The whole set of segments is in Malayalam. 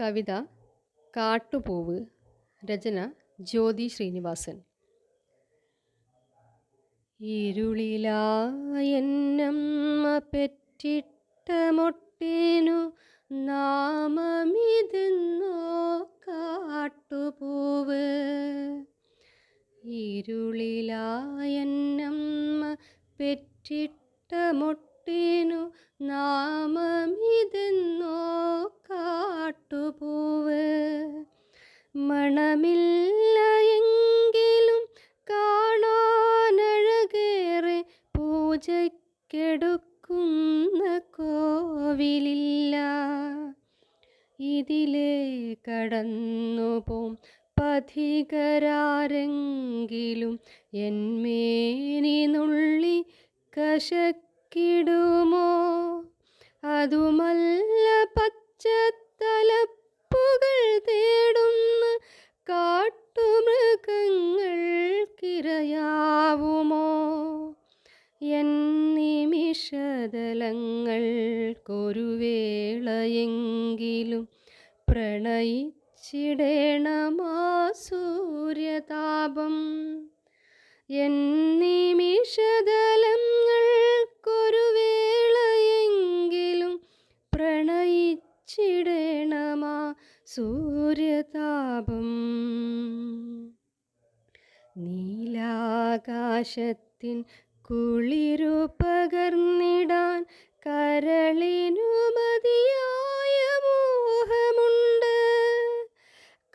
കവിത കാട്ടുപൂവ് രചന ജ്യോതി ശ്രീനിവാസൻ. ഇരുളിലായെന്നമ്മ പെറ്റിട്ട മൊട്ടേനു നാമമിതെന്നോ കാട്ടുപൂവ്. ഇരുളിലായെന്നമ്മ പെറ്റിട്ട മൊട്ടേനു നാമമിതെന്നോ കാട്ടുപൂവ്. മണമില്ല എങ്കിലും കാണാനഴകേറെ പൂജയ്ക്കെടുക്കുന്ന കോവിലില്ല. ഇതിലേ കടന്നുപോം പഥികരാരെങ്കിലും എന്മേനിനുള്ളി കശക്കിടുമോ? അതുമല്ല പച്ചത്തലപ്പുകൾ തേടുന്ന കാട്ടുമൃഗങ്ങൾക്കിരയാവുമോ എന്നിമിഷതലങ്ങൾക്കൊരു വേളയെങ്കിലും പ്രണയിച്ചിടേണമാ സൂര്യതാപം. എന്നിമിഷതലങ്ങൾക്കൊരു സൂര്യതാപം. നീലാകാശത്തിൻ കുളിരു പകർന്നിടാൻ കരളിനു മതിയായ മോഹമുണ്ട്.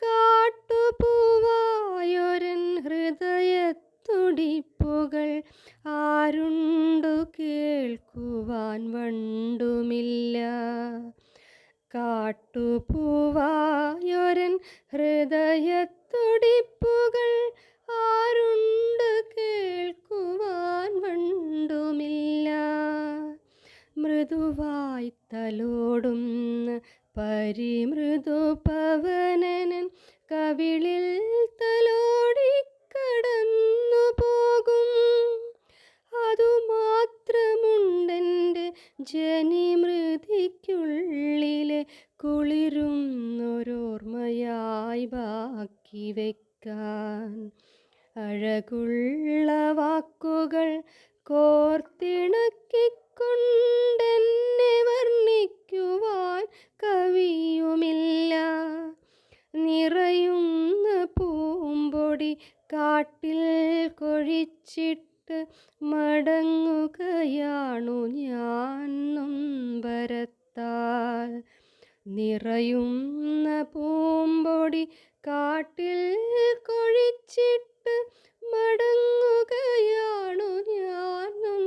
കാട്ടുപൂവായൊരൻ ഹൃദയത്തുടിപ്പുകൾ ആരുണ്ടു കേൾക്കുവാൻ വണ്ടുമില്ല. കാട്ടുപൂവായൊരൻ ഹൃദയത്തുടിപ്പുകൾ ആരുണ്ട് കേൾക്കുവാൻ വണ്ടുമില്ല. മൃദുവായി തലോടുന്ന പരിമൃദു പവനനൻ കവിളിൽ തലോടി കടന്നു പോകും. അതുമാത്രമുണ്ടെന്റെ ജനിമൃതിക്കുള്ളിലെ കുളിരുന്നൊരോർമ്മയായി ബാക്കി വെക്കാൻ. അഴകുള്ള വാക്കുകൾ കോർത്തിണക്കിക്കൊണ്ടെന്നെ വർണിക്കുവാൻ കവിയുമില്ല. നിറയുന്ന പൂമ്പൊടി കാട്ടിൽ കൊഴിച്ചിട്ട് മടങ്ങുകയാണു ഞാൻ നൊമ്പരത്താൽ നിറയുന്ന പൂമ്പൊടി കാട്ടിൽ കൊഴിച്ചിട്ട് മടങ്ങുകയാണു ഞാനും